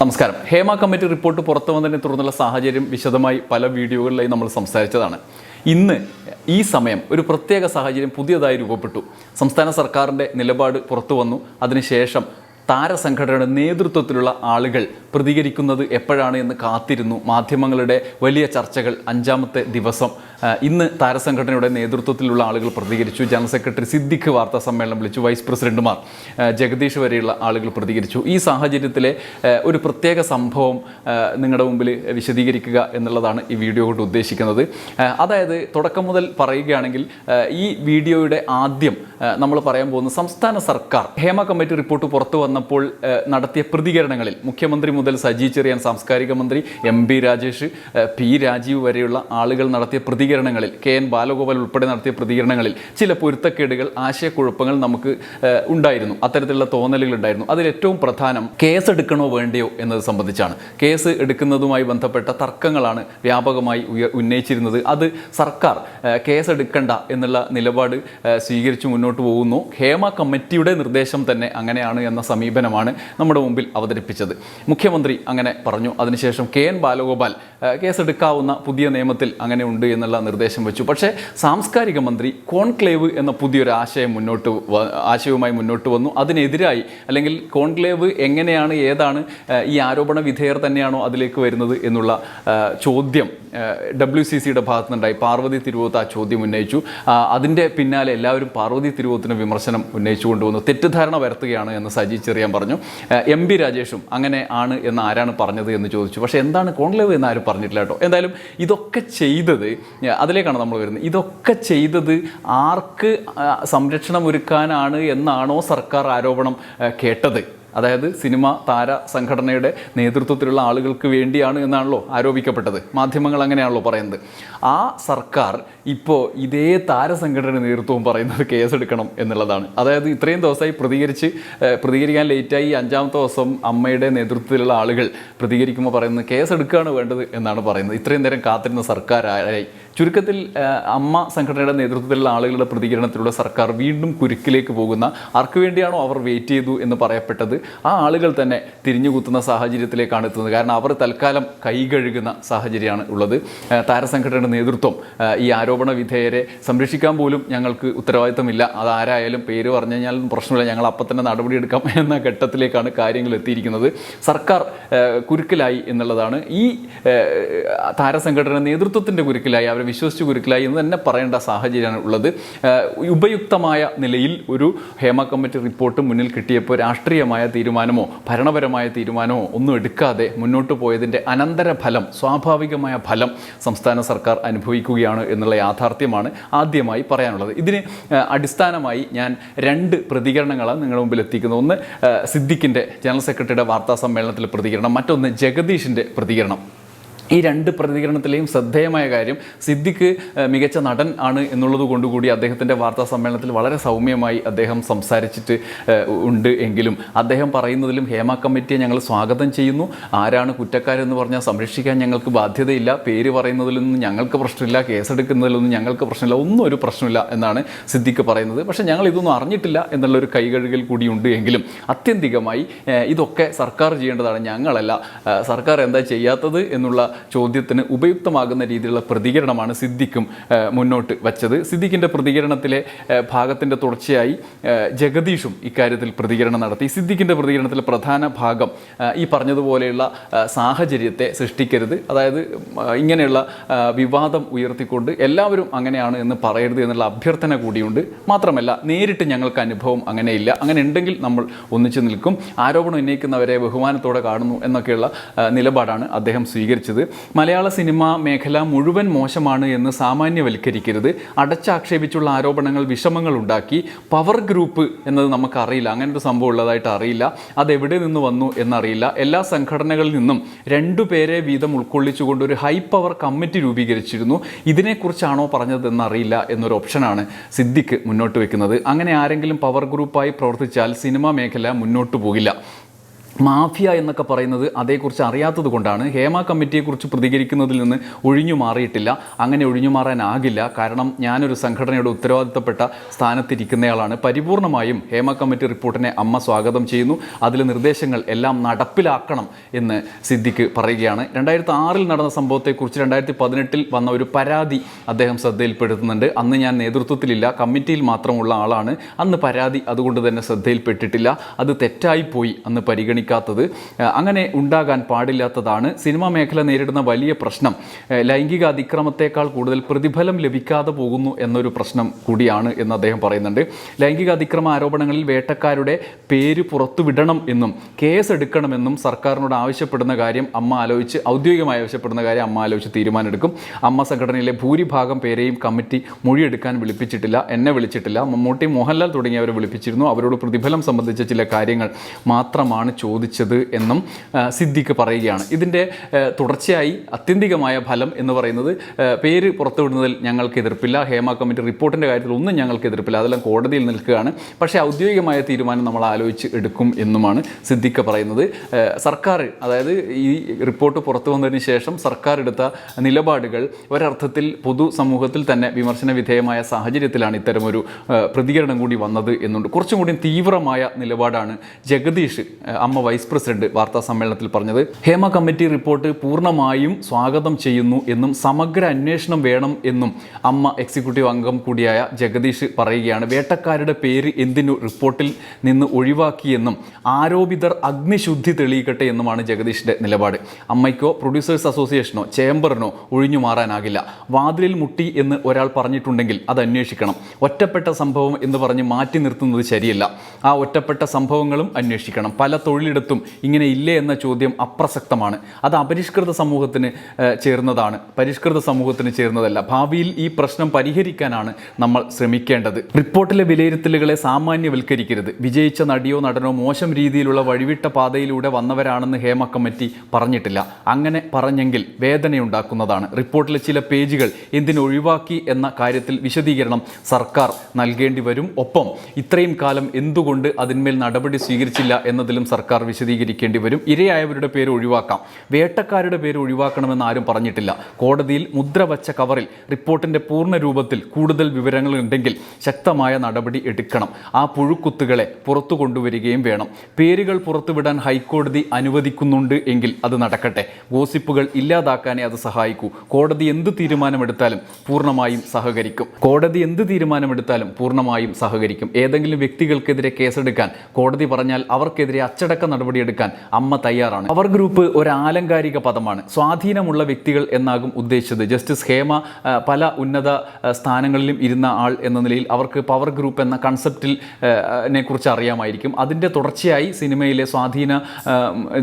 നമസ്കാരം. Hema committee report പുറത്തു വന്നതിനെ തുടർന്നുള്ള സാഹചര്യം വിശദമായി പല വീഡിയോകളിലായി നമ്മൾ സംസാരിച്ചതാണ്. ഇന്ന് ഈ സമയം ഒരു പ്രത്യേക സാഹചര്യം പുതിയതായി രൂപപ്പെട്ടു. സംസ്ഥാന സർക്കാരിന്റെ നിലപാട് പുറത്തു വന്നു. അതിനുശേഷം താരസംഘടനയുടെ നേതൃത്വത്തിലുള്ള ആളുകൾ പ്രതികരിക്കുന്നത് എപ്പോഴാണ് എന്ന് കാത്തിരുന്നു. മാധ്യമങ്ങളുടെ വലിയ ചർച്ചകൾ അഞ്ചാമത്തെ ദിവസം ഇന്ന് താരസംഘടനയുടെ നേതൃത്വത്തിലുള്ള ആളുകൾ പ്രതികരിച്ചു. ജനറൽ സെക്രട്ടറി സിദ്ദിഖ് വാർത്താ സമ്മേളനം വിളിച്ചു. വൈസ് പ്രസിഡന്റുമാർ ജഗദീഷ് വരെയുള്ള ആളുകൾ പ്രതികരിച്ചു. ഈ സാഹചര്യത്തിലെ ഒരു പ്രത്യേക സംഭവം നിങ്ങളുടെ മുമ്പിൽ വിശദീകരിക്കുക എന്നുള്ളതാണ് ഈ വീഡിയോ കൊണ്ട് ഉദ്ദേശിക്കുന്നത്. അതായത് തുടക്കം മുതൽ പറയുകയാണെങ്കിൽ ഈ വീഡിയോയുടെ ആദ്യം നമ്മൾ പറയാൻ പോകുന്ന സംസ്ഥാന സർക്കാർ ഹേമ കമ്മിറ്റി റിപ്പോർട്ട് പുറത്തു വന്നപ്പോൾ നടത്തിയ പ്രതികരണങ്ങളിൽ മുഖ്യമന്ത്രി മുതൽ സജി ചെറിയാൻ സാംസ്കാരിക മന്ത്രി എം രാജേഷ് പി രാജീവ് വരെയുള്ള ആളുകൾ നടത്തിയ പ്രതികരണങ്ങളിൽ കെ എൻ ബാലഗോപാൽ ഉൾപ്പെടെ നടത്തിയ പ്രതികരണങ്ങളിൽ ചില പൊരുത്തക്കേടുകൾ ആശയക്കുഴപ്പങ്ങൾ നമുക്ക് ഉണ്ടായിരുന്നു. അത്തരത്തിലുള്ള തോന്നലുകൾ ഉണ്ടായിരുന്നു. അതിൽ ഏറ്റവും പ്രധാനം കേസ് എടുക്കണോ വേണ്ടയോ എന്നത് സംബന്ധിച്ചാണ്. കേസ് എടുക്കുന്നതുമായി ബന്ധപ്പെട്ട തർക്കങ്ങളാണ് വ്യാപകമായി ഉന്നയിച്ചിരുന്നത്. അത് സർക്കാർ കേസ് എടുക്കണ്ട എന്നുള്ള നിലപാട് സ്വീകരിച്ച് മുന്നോട്ട് പോകുന്നു. ഹേമ കമ്മിറ്റിയുടെ നിർദ്ദേശം തന്നെ അങ്ങനെയാണ് എന്ന സമീപനമാണ് നമ്മുടെ മുമ്പിൽ അവതരിപ്പിച്ചത്. മുഖ്യമന്ത്രി അങ്ങനെ പറഞ്ഞു. അതിനുശേഷം കെ എൻ ബാലഗോപാൽ കേസെടുക്കാവുന്ന പുതിയ നിയമത്തിൽ അങ്ങനെ ഉണ്ട് എന്നുള്ള നിർദ്ദേശം വെച്ചു. പക്ഷേ സാംസ്കാരിക മന്ത്രി കോൺക്ലേവ് എന്ന പുതിയൊരു ആശയം മുന്നോട്ട് ആശയവുമായി മുന്നോട്ട് വന്നു. അതിനെതിരായി അല്ലെങ്കിൽ കോൺക്ലേവ് എങ്ങനെയാണ് ഏതാണ് ഈ ആരോപണ വിധേയർ തന്നെയാണോ അതിലേക്ക് വരുന്നത് എന്നുള്ള ചോദ്യം ഡബ്ല്യു സി സിയുടെ ഭാഗത്തുനിന്നുണ്ടായി. പാർവതി തിരുവോത്ത് ആ ചോദ്യം ഉന്നയിച്ചു. അതിന്റെ പിന്നാലെ എല്ലാവരും പാർവതി തിരുവോത്തിന് വിമർശനം ഉന്നയിച്ചു കൊണ്ടുവന്നു. തെറ്റിദ്ധാരണ വരുത്തുകയാണ് എന്ന് സജി ചെറിയാൻ പറഞ്ഞു. എം ബി രാജേഷും അങ്ങനെ ആണ് എന്ന് ആരാണ് പറഞ്ഞത് എന്ന് ചോദിച്ചു. പക്ഷേ എന്താണ് കോൺക്ലേവ് എന്ന് ആരും പറഞ്ഞിട്ടില്ല കേട്ടോ. എന്തായാലും ഇതൊക്കെ ചെയ്തത് അതിലേക്കാണ് നമ്മൾ വരുന്നത്. ഇതൊക്കെ ചെയ്തത് ആർക്ക് സംരക്ഷണം ഒരുക്കാനാണ് എന്നാണോ സർക്കാർ ആരോപണം കേട്ടത്. അതായത് സിനിമ താര സംഘടനയുടെ നേതൃത്വത്തിലുള്ള ആളുകൾക്ക് വേണ്ടിയാണ് എന്നാണല്ലോ ആരോപിക്കപ്പെട്ടത്. മാധ്യമങ്ങൾ അങ്ങനെയാണല്ലോ പറയുന്നത്. ആ സർക്കാർ ഇപ്പോൾ ഇതേ താര താരസംഘടന നേതൃത്വവും പറയുന്നത് കേസെടുക്കണം എന്നുള്ളതാണ്. അതായത് ഇത്രയും ദിവസമായി പ്രതികരിച്ച് പ്രതികരിക്കാൻ ലേറ്റായി അഞ്ചാമത്തെ ദിവസം അമ്മയുടെ നേതൃത്വത്തിലുള്ള ആളുകൾ പ്രതികരിക്കുമ്പോൾ പറയുന്നത് കേസെടുക്കുകയാണ് വേണ്ടത് എന്നാണ് പറയുന്നത്. ഇത്രയും നേരം കാത്തിരുന്ന സർക്കാർ ആരായി ചുരുക്കത്തിൽ അമ്മ സംഘടനയുടെ നേതൃത്വത്തിലുള്ള ആളുകളുടെ പ്രതികരണത്തിലൂടെ സർക്കാർ വീണ്ടും കുരുക്കിലേക്ക് പോകുന്ന ആർക്കു വേണ്ടിയാണോ അവർ വെയിറ്റ് ചെയ്തു എന്ന് പറയപ്പെട്ടത് ആ ആളുകൾ തന്നെ തിരിഞ്ഞുകുത്തുന്ന സാഹചര്യത്തിലേക്കാണ് എത്തുന്നത്. കാരണം അവർ തൽക്കാലം കൈ കഴുകുന്ന സാഹചര്യമാണ് ഉള്ളത്. താരസംഘടനയുടെ നേതൃത്വം ഈ ആരോപണ വിധേയരെ സംരക്ഷിക്കാൻ പോലും ഞങ്ങൾക്ക് ഉത്തരവാദിത്തമില്ല. അതാരായാലും പേര് പറഞ്ഞു കഴിഞ്ഞാൽ പ്രശ്നമില്ല. ഞങ്ങൾ അപ്പം തന്നെ നടപടിയെടുക്കാം എന്ന ഘട്ടത്തിലേക്കാണ് കാര്യങ്ങൾ എത്തിയിരിക്കുന്നത്. സർക്കാർ കുരുക്കിലായി എന്നുള്ളതാണ്. ഈ താരസംഘടന നേതൃത്വത്തിന്റെ കുരുക്കിലായി അവരെ വിശ്വസിച്ച് കുരുക്കിലായി എന്ന് തന്നെ പറയേണ്ട സാഹചര്യമാണ് ഉള്ളത്. ഉപയുക്തമായ നിലയിൽ ഒരു ഹേമ കമ്മിറ്റി റിപ്പോർട്ട് മുന്നിൽ കിട്ടിയപ്പോൾ രാഷ്ട്രീയമായ തീരുമാനമോ ഭരണപരമായ തീരുമാനമോ ഒന്നും എടുക്കാതെ മുന്നോട്ട് പോയതിന്റെ അനന്തരഫലം സ്വാഭാവികമായ ഫലം സംസ്ഥാന സർക്കാർ അനുഭവിക്കുകയാണ് എന്നുള്ള യാഥാർത്ഥ്യമാണ് ആദ്യമായി പറയാനുള്ളത്. ഇതിന് അടിസ്ഥാനമായി ഞാൻ രണ്ട് പ്രതികരണങ്ങളാണ് നിങ്ങളുടെ മുമ്പിൽ എത്തിക്കുന്നത്. ഒന്ന് സിദ്ദിഖിന്റെ ജനറൽ സെക്രട്ടറിയുടെ വാർത്താ സമ്മേളനത്തിലെ പ്രതികരണം മറ്റൊന്ന് ജഗദീഷിന്റെ പ്രതികരണം. ഈ രണ്ട് പ്രതികരണത്തിലെയും ശ്രദ്ധേയമായ കാര്യം സിദ്ദിഖ് മികച്ച നടൻ ആണ് എന്നുള്ളത് കൊണ്ടുകൂടി അദ്ദേഹത്തിന്റെ വാർത്താ സമ്മേളനത്തിൽ വളരെ സൗമ്യമായി അദ്ദേഹം സംസാരിച്ചിട്ട് ഉണ്ട് എങ്കിലും അദ്ദേഹം പറയുന്നതിലും ഹേമ കമ്മിറ്റിയെ ഞങ്ങൾ സ്വാഗതം ചെയ്യുന്നു. ആരാണ് കുറ്റക്കാരെന്ന് പറഞ്ഞാൽ സംരക്ഷിക്കാൻ ഞങ്ങൾക്ക് ബാധ്യതയില്ല. പേര് പറയുന്നതിലൊന്നും ഞങ്ങൾക്ക് പ്രശ്നമില്ല. കേസെടുക്കുന്നതിലൊന്നും ഞങ്ങൾക്ക് പ്രശ്നമില്ല. ഒന്നും ഒരു പ്രശ്നമില്ല എന്നാണ് സിദ്ദിഖ് പറയുന്നത്. പക്ഷേ ഞങ്ങൾ ഇതൊന്നും അറിഞ്ഞിട്ടില്ല എന്നുള്ളൊരു കൈകഴുകൽ കൂടിയുണ്ട് എങ്കിലും ആത്യന്തികമായി ഇതൊക്കെ സർക്കാർ ചെയ്യേണ്ടതാണ് ഞങ്ങളല്ല. സർക്കാർ എന്താ ചെയ്യാത്തത് എന്നുള്ള ചോദ്യത്തിന് ഉപയുക്തമാകുന്ന രീതിയിലുള്ള പ്രതികരണമാണ് സിദ്ദിഖും മുന്നോട്ട് വച്ചത്. സിദ്ദിഖിന്റെ പ്രതികരണത്തിലെ ഭാഗത്തിന്റെ തുടർച്ചയായി ജഗദീഷും ഇക്കാര്യത്തിൽ പ്രതികരണം നടത്തി. സിദ്ദിഖിന്റെ പ്രതികരണത്തിലെ പ്രധാന ഭാഗം ഈ പറഞ്ഞതുപോലെയുള്ള സാഹചര്യത്തെ സൃഷ്ടിക്കരുത്. അതായത് ഇങ്ങനെയുള്ള വിവാദം ഉയർത്തിക്കൊണ്ട് എല്ലാവരും അങ്ങനെയാണ് എന്ന് പറയരുത് എന്നുള്ള അഭ്യർത്ഥന കൂടിയുണ്ട്. മാത്രമല്ല നേരിട്ട് ഞങ്ങൾക്ക് അനുഭവം അങ്ങനെയില്ല. അങ്ങനെ ഉണ്ടെങ്കിൽ നമ്മൾ ഒന്നിച്ചു നിൽക്കും. ആരോപണം ഉന്നയിക്കുന്നവരെ ബഹുമാനത്തോടെ കാണുന്നു എന്നൊക്കെയുള്ള നിലപാടാണ് അദ്ദേഹം സ്വീകരിച്ചത്. മലയാള സിനിമ മേഖല മുഴുവൻ മോശമാണ് എന്ന് സാമാന്യവൽക്കരിക്കരുത്. അടച്ചാക്ഷേപിച്ചുള്ള ആരോപണങ്ങൾ വിഷമങ്ങൾ ഉണ്ടാക്കി പവർ ഗ്രൂപ്പ് എന്നത് നമുക്കറിയില്ല. അങ്ങനെ ഒരു സംഭവം ഉള്ളതായിട്ട് അറിയില്ല. അത് എവിടെ നിന്ന് വന്നു എന്നറിയില്ല. എല്ലാ സംഘടനകളിൽ നിന്നും രണ്ടു പേരെ വീതം ഉൾക്കൊള്ളിച്ചുകൊണ്ട് ഒരു ഹൈ പവർ കമ്മിറ്റി രൂപീകരിച്ചിരുന്നു. ഇതിനെക്കുറിച്ചാണോ പറഞ്ഞതെന്ന് അറിയില്ല എന്നൊരു ഓപ്ഷനാണ് സിദ്ദിഖ് മുന്നോട്ട് വെക്കുന്നത്. അങ്ങനെ ആരെങ്കിലും പവർ ഗ്രൂപ്പായി പ്രവർത്തിച്ചാൽ സിനിമാ മേഖല മുന്നോട്ട് പോകില്ല. മാഫിയ എന്നൊക്കെ പറയുന്നത് അതേക്കുറിച്ച് അറിയാത്തത് കൊണ്ടാണ്. ഹേമ കമ്മിറ്റിയെക്കുറിച്ച് പ്രതികരിക്കുന്നതിൽ നിന്ന് ഒഴിഞ്ഞു മാറിയിട്ടില്ല. അങ്ങനെ ഒഴിഞ്ഞു മാറാനാകില്ല കാരണം ഞാനൊരു സംഘടനയുടെ ഉത്തരവാദിത്തപ്പെട്ട സ്ഥാനത്തിരിക്കുന്നയാളാണ്. പരിപൂർണമായും ഹേമ കമ്മിറ്റി റിപ്പോർട്ടിനെ അമ്മ സ്വാഗതം ചെയ്യുന്നു. അതിലെ നിർദ്ദേശങ്ങൾ എല്ലാം നടപ്പിലാക്കണം എന്ന് സിദ്ദിഖ് പറയുകയാണ്. രണ്ടായിരത്തി ആറിൽ നടന്ന സംഭവത്തെക്കുറിച്ച് രണ്ടായിരത്തി പതിനെട്ടിൽ വന്ന ഒരു പരാതി അദ്ദേഹം ശ്രദ്ധയിൽപ്പെടുത്തുന്നുണ്ട്. അന്ന് ഞാൻ നേതൃത്വത്തിലില്ല. കമ്മിറ്റിയിൽ മാത്രമുള്ള ആളാണ്. അന്ന് പരാതി അതുകൊണ്ട് തന്നെ ശ്രദ്ധയിൽപ്പെട്ടിട്ടില്ല. അത് തെറ്റായിപ്പോയി അന്ന് പരിഗണിക്കാത്തത് അങ്ങനെ ഉണ്ടാകാൻ പാടില്ലാത്തതാണ് സിനിമാ മേഖല നേരിടുന്ന വലിയ പ്രശ്നം. ലൈംഗിക അതിക്രമത്തെക്കാൾ കൂടുതൽ പ്രതിഫലം ലഭിക്കാതെ പോകുന്നു എന്നൊരു പ്രശ്നം കൂടിയാണ് എന്ന് അദ്ദേഹം പറയുന്നുണ്ട്. ലൈംഗിക അതിക്രമ ആരോപണങ്ങളിൽ വേട്ടക്കാരുടെ പേര് പുറത്തുവിടണം എന്നും കേസ് എടുക്കണമെന്നും സർക്കാരിനോട് ആവശ്യപ്പെടുന്ന കാര്യം അമ്മ ആലോചിച്ച് ഔദ്യോഗികമായി ആവശ്യപ്പെടുന്ന കാര്യം അമ്മ ആലോചിച്ച് തീരുമാനമെടുക്കും. അമ്മ സംഘടനയിലെ ഭൂരിഭാഗം പേരെയും കമ്മിറ്റി മൊഴിയെടുക്കാൻ വിളിപ്പിച്ചിട്ടില്ല എന്നെ വിളിച്ചിട്ടില്ല. മമ്മൂട്ടി മോഹൻലാൽ തുടങ്ങിയവരെ വിളിപ്പിച്ചിരുന്നു. അവരോട് പ്രതിഫലം സംബന്ധിച്ച ചില കാര്യങ്ങൾ മാത്രമാണ് ചോദിച്ചത് എന്നും ആ, സിദ്ദിഖ് പറയുകയാണ്. ഇതിന്റെ തുടർച്ചയായി അത്യന്തികമായ ഫലം എന്ന് പറയുന്നത് പേര് പുറത്തുവിടുന്നതിൽ ഞങ്ങൾക്ക് എതിർപ്പില്ല. ഹേമ കമ്മിറ്റി റിപ്പോർട്ടിന്റെ കാര്യത്തിൽ ഒന്നും ഞങ്ങൾക്ക് എതിർപ്പില്ല. അതെല്ലാം കോടതിയിൽ നിൽക്കുകയാണ്. പക്ഷേ ഔദ്യോഗികമായ തീരുമാനം നമ്മൾ ആലോചിച്ച് എടുക്കും എന്നുമാണ് സിദ്ദിഖ് പറയുന്നത്. സർക്കാർ അതായത് ഈ റിപ്പോർട്ട് പുറത്തു വന്നതിന് ശേഷം സർക്കാർ എടുത്ത നിലപാടുകൾ ഒരർത്ഥത്തിൽ പൊതുസമൂഹത്തിൽ തന്നെ വിമർശന വിധേയമായ സാഹചര്യത്തിലാണ് ഇത്തരമൊരു പ്രതികരണം കൂടി വന്നത് എന്നുണ്ട്. കുറച്ചും കൂടി തീവ്രമായ നിലപാടാണ് ജഗദീഷ് അമ്മ വൈസ് പ്രസിഡന്റ് വാർത്താ സമ്മേളനത്തിൽ പറഞ്ഞത് ഹേമ കമ്മിറ്റി റിപ്പോർട്ട് പൂർണമായും സ്വാഗതം ചെയ്യുന്നു എന്നും സമഗ്ര അന്വേഷണം വേണം എന്നും അമ്മ എക്സിക്യൂട്ടീവ് അംഗം കൂടിയായ ജഗദീഷ് പറയുകയാണ്. വേട്ടക്കാരുടെ പേര് എന്തിനു റിപ്പോർട്ടിൽ നിന്ന് ഒഴിവാക്കിയെന്നും ആരോപിതർ അഗ്നിശുദ്ധി തെളിയിക്കട്ടെ എന്നുമാണ് ജഗദീഷിന്റെ നിലപാട്. അമ്മയ്ക്കോ പ്രൊഡ്യൂസേഴ്സ് അസോസിയേഷനോ ചേംബറിനോ ഒഴിഞ്ഞു മാറാനാകില്ല. വാതിലിൽ മുട്ടി എന്ന് ഒരാൾ പറഞ്ഞിട്ടുണ്ടെങ്കിൽ അത് അന്വേഷിക്കണം. ഒറ്റപ്പെട്ട സംഭവം എന്ന് പറഞ്ഞ് മാറ്റി നിർത്തുന്നത് ശരിയല്ല. ആ ഒറ്റപ്പെട്ട സംഭവങ്ങളും അന്വേഷിക്കണം. പല തൊഴിലിടത്തും ഇങ്ങനെ ഇല്ലേ എന്ന ചോദ്യം അപ്രസക്തമാണ്. അത് അപരിഷ്കൃത സമൂഹത്തിന് ചേർന്നതാണ്. പരിഷ്കൃത സമൂഹത്തിന് ചേർന്നതല്ല. ഭാവിയിൽ ഈ പ്രശ്നം പരിഹരിക്കാനാണ് നമ്മൾ ശ്രമിക്കേണ്ടത്. റിപ്പോർട്ടിലെ വിലയിരുത്തലുകളെ സാമാന്യവൽക്കരിക്കരുത്. വിജയിച്ച നടിയോ നടനോ മോശം രീതിയിലുള്ള വഴിവിട്ട പാതയിലൂടെ വന്നവരാണെന്ന് ഹേമ കമ്മിറ്റി പറഞ്ഞിട്ടില്ല. അങ്ങനെ പറഞ്ഞെങ്കിൽ വേദനയുണ്ടാക്കുന്നതാണ്. റിപ്പോർട്ടിലെ ചില പേജുകൾ എന്തിനു ഒഴിവാക്കി എന്ന കാര്യത്തിൽ വിശദീകരണം സർക്കാർ നൽകേണ്ടി വരും. ഒപ്പം ഇത്രയും കാലം എന്തുകൊണ്ട് അതിന്മേൽ നടപടി സ്വീകരിച്ചില്ല എന്നതിലും സർക്കാർ വിശദീകരിക്കേണ്ടി വരും. ഇരയായവരുടെ പേര് ഒഴിവാക്കാം. വേട്ടക്കാരുടെ പേര് ഒഴിവാക്കണമെന്ന് ആരും പറഞ്ഞിട്ടില്ല. കോടതിയിൽ മുദ്ര വച്ച കവറിൽ റിപ്പോർട്ടിന്റെ പൂർണ രൂപത്തിൽ കൂടുതൽ വിവരങ്ങൾ ഉണ്ടെങ്കിൽ ശക്തമായ നടപടി എടുക്കണം. ആ പുഴുക്കുത്തുകളെ പുറത്തു കൊണ്ടുവരികയും വേണം. പേരുകൾ പുറത്തുവിടാൻ ഹൈക്കോടതി അനുവദിക്കുന്നുണ്ട് എങ്കിൽ അത് നടക്കട്ടെ. ഗോസിപ്പുകൾ ഇല്ലാതാക്കാനേ അത് സഹായിക്കൂ. കോടതി എന്ത് തീരുമാനമെടുത്താലും പൂർണമായും സഹകരിക്കും. കോടതി എന്ത് തീരുമാനമെടുത്താലും പൂർണമായും സഹകരിക്കും. ഏതെങ്കിലും വ്യക്തികൾക്കെതിരെ കേസെടുക്കാൻ കോടതി പറഞ്ഞാൽ അവർക്കെതിരെ അച്ചടക്ക നടപടിയെടുക്കാൻ അമ്മ തയ്യാറാണ്. അവർ ഗ്രൂപ്പ് ഒരു ആലങ്കാരിക പദമാണ്. സ്വാധീനമുള്ള വ്യക്തികൾ എന്നാകും ഉദ്ദേശിച്ചത്. ജസ്റ്റിസ് ഹേമ പല ഉന്നത സ്ഥാനങ്ങളിലും ഇരുന്ന ആൾ എന്ന നിലയിൽ അവർക്ക് പവർ ഗ്രൂപ്പ് എന്ന കൺസെപ്റ്റിൽ കുറിച്ച് അറിയാമായിരിക്കും. അതിന്റെ തുടർച്ചയായി സിനിമയിലെ സ്വാധീന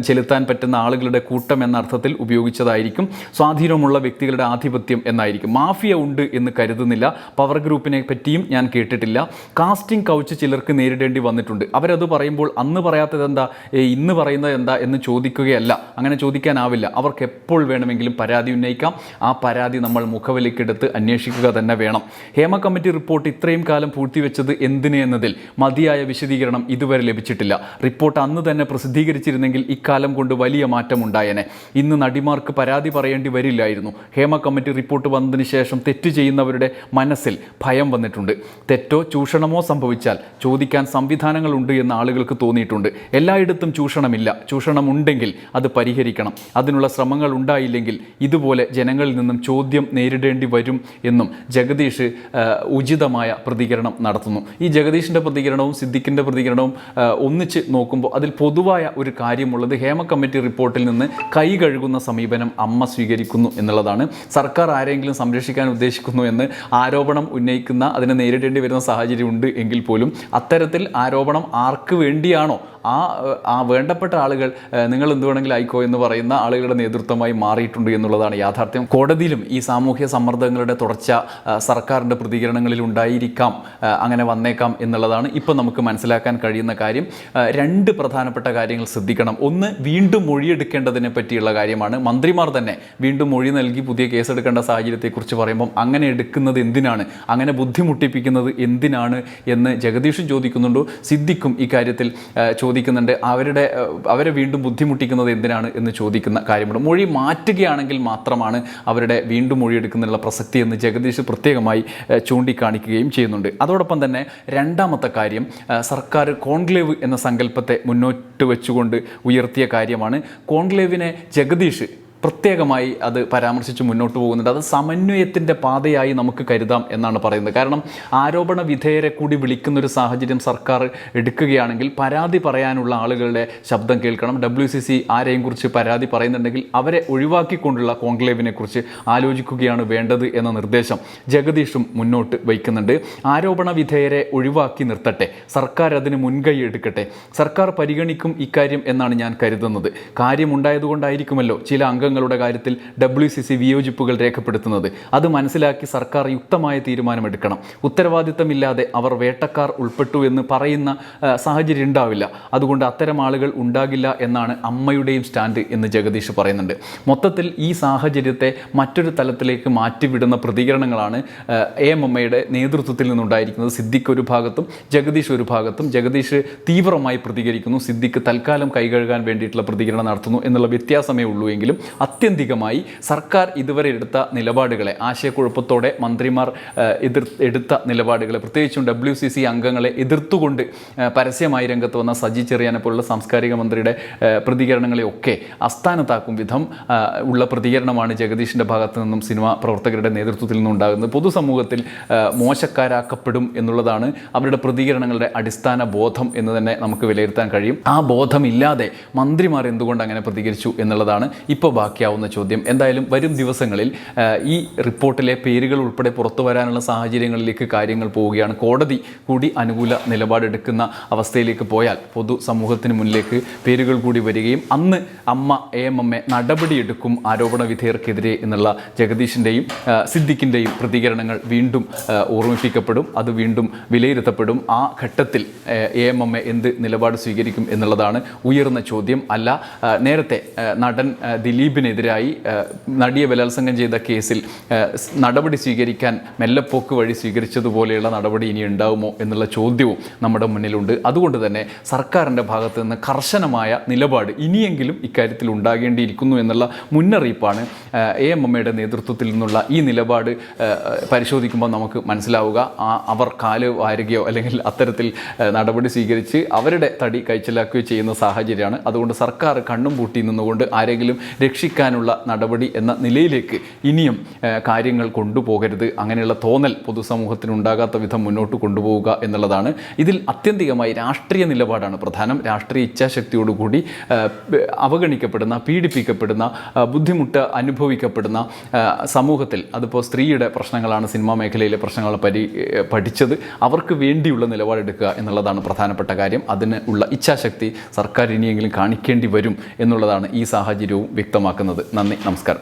ചെലുത്താൻ പറ്റുന്ന ആളുകളുടെ കൂട്ടം എന്ന അർത്ഥത്തിൽ ഉപയോഗിച്ചതായിരിക്കും. സ്വാധീനമുള്ള വ്യക്തികളുടെ ആധിപത്യം എന്നായിരിക്കും. മാഫിയ ഉണ്ട് എന്ന് കരുതുന്നില്ല. പവർ ഗ്രൂപ്പിനെ പറ്റിയും ഞാൻ കേട്ടിട്ടില്ല. കാസ്റ്റിംഗ് കൗച്ച് ചിലർക്ക് നേരിടേണ്ടി വന്നിട്ടുണ്ട്. അവരത് പറയുമ്പോൾ അന്ന് പറയാത്തത് എന്താ? ഇന്ന് പറയുന്നത് എന്താ എന്ന് ചോദിക്കുകയല്ല. അങ്ങനെ ചോദിക്കാനാവില്ല. അവർക്ക് എപ്പോൾ വേണമെങ്കിലും പരാതി ഉന്നയിക്കാം. ആ പരാതി നമ്മൾ മുഖവിലക്കെടുത്ത് അന്വേഷിക്കുക തന്നെ വേണം. ഹേമ കമ്മിറ്റി റിപ്പോർട്ട് ഇത്രയും കാലം പൂഴ്ത്തിവെച്ചത് എന്തിന് എന്നതിൽ മതിയായ വിശദീകരണം ഇതുവരെ ലഭിച്ചിട്ടില്ല. റിപ്പോർട്ട് അന്ന് തന്നെ പ്രസിദ്ധീകരിച്ചിരുന്നെങ്കിൽ ഇക്കാലം കൊണ്ട് വലിയ മാറ്റം ഉണ്ടായേനെ ഇന്ന് നടിമാർക്ക് പരാതി പറയേണ്ടി വരില്ലായിരുന്നു. ഹേമ കമ്മിറ്റി റിപ്പോർട്ട് വന്നതിന് ശേഷം തെറ്റ് ചെയ്യുന്നവരുടെ മനസ്സിൽ ഭയം വന്നിട്ടുണ്ട്. തെറ്റോ ചൂഷണമോ സംഭവിച്ചാൽ ചോദിക്കാൻ സംവിധാനങ്ങളുണ്ട് എന്ന് ആളുകൾക്ക് തോന്നിയിട്ടുണ്ട്. എല്ലായിടത്തും ചൂഷണമില്ല. ചൂഷണമുണ്ടെങ്കിൽ അത് പരിഹരിക്കണം. അതിനുള്ള ശ്രമങ്ങൾ ഉണ്ടായില്ലെങ്കിൽ ഇതുപോലെ ജനങ്ങളിൽ നിന്നും ചോദ്യം നേരിടേണ്ടി വരും എന്നും ജഗദീഷ് ഉചിതമായ പ്രതികരണം നടത്തുന്നു. ഈ ജഗദീഷിന്റെ പ്രതികരണവും സിദ്ദിഖിന്റെ പ്രതികരണവും ഒന്നിച്ച് നോക്കുമ്പോൾ അതിൽ പൊതുവായ ഒരു കാര്യമുള്ളത് ഹേമ കമ്മിറ്റി റിപ്പോർട്ടിൽ നിന്ന് കൈ കഴുകുന്ന സമീപനം അമ്മ സ്വീകരിക്കുന്നു എന്നുള്ളതാണ്. സർക്കാർ ആരെങ്കിലും സംരക്ഷിക്കാൻ ഉദ്ദേശിക്കുന്നു എന്ന് ആരോപണം ഉന്നയിക്കുന്ന അതിനെ നേരിടേണ്ടി വരുന്ന സാഹചര്യം ഉണ്ട് എങ്കിൽ പോലും അത്തരത്തിൽ ആരോപണം ആർക്ക് വേണ്ടിയാണോ ആ ആ വേണ്ടപ്പെട്ട ആളുകൾ നിങ്ങൾ എന്തുവേണമെങ്കിലും ആയിക്കോ എന്ന് പറയുന്ന ആളുകളുടെ നേതൃത്വമായി മാറിയിട്ടുണ്ട് എന്നുള്ളതാണ് യാഥാർത്ഥ്യം. കോടതിയിലും ഈ സാമൂഹ്യ സമ്മർദ്ദങ്ങളുടെ തുടർച്ച സർക്കാരിന്റെ പ്രതികരണങ്ങളിൽ ഉണ്ടായിരിക്കാം അങ്ങനെ വന്നേക്കാം എന്നുള്ളതാണ് ഇപ്പോൾ നമുക്ക് മനസ്സിലാക്കാൻ കഴിയുന്ന കാര്യം. രണ്ട് പ്രധാനപ്പെട്ട കാര്യങ്ങൾ ശ്രദ്ധിക്കണം. ഒന്ന് വീണ്ടും മൊഴിയെടുക്കേണ്ടതിനെ പറ്റിയുള്ള കാര്യമാണ്. മന്ത്രിമാർ തന്നെ വീണ്ടും മൊഴി നൽകി പുതിയ കേസെടുക്കേണ്ട സാഹചര്യത്തെക്കുറിച്ച് പറയുമ്പം അങ്ങനെ എടുക്കുന്നത് എന്തിനാണ്? അങ്ങനെ ബുദ്ധിമുട്ടിപ്പിക്കുന്നത് എന്തിനാണ്? എന്ന് ജഗദീഷും ചോദിക്കുന്നുണ്ടോ. സിദ്ദിഖും ഇക്കാര്യത്തിൽ ഏഹ്, ചോദിക്കുന്നുണ്ട്. അവരുടെ അവരെ വീണ്ടും ബുദ്ധിമുട്ടിക്കുന്നത് എന്തിനാണ് എന്ന് ചോദിക്കുന്ന കാര്യമുണ്ട്. മൊഴി മാറ്റുകയാണെങ്കിൽ മാത്രമാണ് അവരുടെ വീണ്ടും മൊഴിയെടുക്കുന്നതിനുള്ള പ്രസക്തി എന്ന് ജഗദീഷ് പ്രത്യേകമായി ചൂണ്ടിക്കാണിക്കുകയും ചെയ്യുന്നുണ്ട്. അതോടൊപ്പം തന്നെ രണ്ടാമത്തെ കാര്യം സർക്കാർ കോൺക്ലേവ് എന്ന സങ്കല്പത്തെ മുന്നോട്ട് വെച്ചുകൊണ്ട് ഉയർത്തിയ കാര്യമാണ്. കോൺക്ലേവിനെ ജഗദീഷ് പ്രത്യേകമായി അത് പരാമർശിച്ച് മുന്നോട്ട് പോകുന്നുണ്ട്. അത് സമന്വയത്തിന്റെ പാതയായി നമുക്ക് കരുതാം എന്നാണ് പറയുന്നത്. കാരണം ആരോപണ വിധേയരെ കൂടി വിളിക്കുന്നൊരു സാഹചര്യം സർക്കാർ എടുക്കുകയാണെങ്കിൽ പരാതി പറയാനുള്ള ആളുകളുടെ ശബ്ദം കേൾക്കണം. ഡബ്ല്യു സി സി ആരെയും കുറിച്ച് പരാതി പറയുന്നുണ്ടെങ്കിൽ അവരെ ഒഴിവാക്കിക്കൊണ്ടുള്ള കോൺക്ലേവിനെ കുറിച്ച് ആലോചിക്കുകയാണ് വേണ്ടത് എന്ന നിർദ്ദേശം ജഗദീഷും മുന്നോട്ട് വയ്ക്കുന്നുണ്ട്. ആരോപണ വിധേയരെ ഒഴിവാക്കി നിർത്തട്ടെ. സർക്കാർ അതിന് മുൻകൈ എടുക്കട്ടെ. സർക്കാർ പരിഗണിക്കും ഇക്കാര്യം എന്നാണ് ഞാൻ കരുതുന്നത്. കാര്യമുണ്ടായതുകൊണ്ടായിരിക്കുമല്ലോ ചില അംഗങ്ങളുടെ കാര്യത്തിൽ ഡബ്ല്യു സി സി വിയോജിപ്പുകൾ രേഖപ്പെടുത്തുന്നത്. അത് മനസ്സിലാക്കി സർക്കാർ യുക്തമായ തീരുമാനമെടുക്കണം. ഉത്തരവാദിത്തമില്ലാതെ അവർ വേട്ടക്കാർ ഉൾപ്പെട്ടു എന്ന് പറയുന്ന സാഹചര്യം ഉണ്ടാവില്ല. അതുകൊണ്ട് അത്തരം ആളുകൾ ഉണ്ടാകില്ല എന്നാണ് അമ്മയുടെയും സ്റ്റാൻഡ് എന്ന് ജഗദീഷ് പറയുന്നുണ്ട്. മൊത്തത്തിൽ ഈ സാഹചര്യത്തെ മറ്റൊരു തലത്തിലേക്ക് മാറ്റിവിടുന്ന പ്രതികരണങ്ങളാണ് എ എം അമ്മയുടെ നേതൃത്വത്തിൽ നിന്നുണ്ടായിരിക്കുന്നത്. സിദ്ദിഖ് ഒരു ഭാഗത്തും ജഗദീഷ് ഒരു ഭാഗത്തും. ജഗദീഷ് തീവ്രമായി പ്രതികരിക്കുന്നു. സിദ്ദിഖ് തൽക്കാലം കൈകഴുകാൻ വേണ്ടിയിട്ടുള്ള പ്രതികരണം നടത്തുന്നു എന്നുള്ള വ്യത്യാസമേ ഉള്ളൂ എങ്കിലും ആത്യന്തികമായി സർക്കാർ ഇതുവരെ എടുത്ത നിലപാടുകളെ ആശയക്കുഴപ്പത്തോടെ മന്ത്രിമാർ എതിർ എടുത്ത നിലപാടുകളെ പ്രത്യേകിച്ചും ഡബ്ല്യു സി സി അംഗങ്ങളെ എതിർത്തുകൊണ്ട് പരസ്യമായി രംഗത്ത് വന്ന സജി ചെറിയാനെ പോലുള്ള സാംസ്കാരിക മന്ത്രിയുടെ പ്രതികരണങ്ങളെയൊക്കെ അസ്ഥാനത്താക്കും വിധം ഉള്ള പ്രതികരണമാണ് ജഗദീഷിന്റെ ഭാഗത്തു നിന്നും സിനിമ പ്രവർത്തകരുടെ നേതൃത്വത്തിൽ നിന്നും ഉണ്ടാകുന്നത്. പൊതുസമൂഹത്തിൽ മോശക്കാരാക്കപ്പെടും എന്നുള്ളതാണ് അവരുടെ പ്രതികരണങ്ങളുടെ അടിസ്ഥാന ബോധം എന്ന് തന്നെ നമുക്ക് വിലയിരുത്താൻ കഴിയും. ആ ബോധമില്ലാതെ മന്ത്രിമാർ എന്തുകൊണ്ട് അങ്ങനെ പ്രതികരിച്ചു എന്നുള്ളതാണ് ഇപ്പോൾ ബാക്കിയാവുന്ന ചോദ്യം. എന്തായാലും വരും ദിവസങ്ങളിൽ ഈ റിപ്പോർട്ടിലെ പേരുകൾ ഉൾപ്പെടെ പുറത്തു വരാനുള്ള സാഹചര്യങ്ങളിലേക്ക് കാര്യങ്ങൾ പോവുകയാണ്. കോടതി കൂടി അനുകൂല നിലപാടെടുക്കുന്ന അവസ്ഥയിലേക്ക് പോയാൽ പൊതു സമൂഹത്തിന് മുന്നിലേക്ക് പേരുകൾ കൂടി വരികയും അന്ന് അമ്മ എ എം എമ്മെ നടപടിയെടുക്കും ആരോപണ വിധേയർക്കെതിരെ എന്നുള്ള ജഗദീഷിന്റെയും സിദ്ദിഖിന്റെയും പ്രതികരണങ്ങൾ വീണ്ടും ഓർമ്മിപ്പിക്കപ്പെടും. അത് വീണ്ടും വിലയിരുത്തപ്പെടും. ആ ഘട്ടത്തിൽ എ എം എം എ എന്ത് നിലപാട് സ്വീകരിക്കും എന്നുള്ളതാണ് ഉയർന്ന ചോദ്യം. അല്ല നേരത്തെ നടൻ ആ, ദിലീപിനെതിരായി ആ, നടിയെ ബലാത്സംഗം ചെയ്ത കേസിൽ നടപടി സ്വീകരിക്കാൻ മെല്ലപ്പോക്ക് വഴി സ്വീകരിച്ചതുപോലെയുള്ള നടപടി ഇനി ഉണ്ടാവുമോ എന്നുള്ള ചോദ്യവും നമ്മുടെ മുന്നിലുണ്ട്. അതുകൊണ്ട് തന്നെ സർക്കാരിന്റെ ഭാഗത്ത് നിന്ന് കർശനമായ നിലപാട് ഇനിയെങ്കിലും ഇക്കാര്യത്തിൽ ഉണ്ടാകേണ്ടിയിരിക്കുന്നു എന്നുള്ള മുന്നറിയിപ്പാണ് എ എം എമ്മയുടെ നേതൃത്വത്തിൽ നിന്നുള്ള ഈ നിലപാട് പരിശോധിക്കുമ്പോൾ നമുക്ക് മനസ്സിലാവുക. അവർ കാൽ വാരുകയോ അല്ലെങ്കിൽ അത്തരത്തിൽ നടപടി സ്വീകരിച്ച് അവരുടെ തടി കൈച്ചലാക്കുകയോ ചെയ്യുന്ന സാഹചര്യമാണ്. അതുകൊണ്ട് സർക്കാർ കണ്ണും പൂട്ടി നിന്നുകൊണ്ട് ആരെങ്കിലും രക്ഷിക്കാനുള്ള നടപടി എന്ന നിലയിലേക്ക് ഇനിയും കാര്യങ്ങൾ കൊണ്ടുപോകരുത്. അങ്ങനെയുള്ള തോന്നൽ പൊതുസമൂഹത്തിന് ഉണ്ടാകാത്ത വിധം മുന്നോട്ട് കൊണ്ടുപോവുക എന്നുള്ളതാണ്. ഇതിൽ അത്യന്തികമായി രാഷ്ട്രീയ നിലപാടാണ് പ്രധാനം. രാഷ്ട്രീയ ഇച്ഛാശക്തിയോടുകൂടി അവഗണിക്കപ്പെടുന്ന പീഡിപ്പിക്കപ്പെടുന്ന ബുദ്ധിമുട്ട് അനുഭവിക്കപ്പെടുന്ന സമൂഹത്തിൽ അതിപ്പോൾ സ്ത്രീയുടെ പ്രശ്നങ്ങളാണ് സിനിമാ മേഖലയിലെ പ്രശ്നങ്ങൾ പരി പഠിച്ചത്. അവർക്ക് വേണ്ടിയുള്ള നിലപാടെടുക്കുക എന്നുള്ളതാണ് പ്രധാനപ്പെട്ട കാര്യം. അതിന് ഉള്ള ഇച്ഛാശക്തി സർക്കാർ ഇനിയെങ്കിലും കാണിക്കേണ്ടി വരും എന്നുള്ളതാണ് ഈ സാഹചര്യവും വ്യക്തമാക്കുന്നത്. നന്ദി നമസ്കാരം.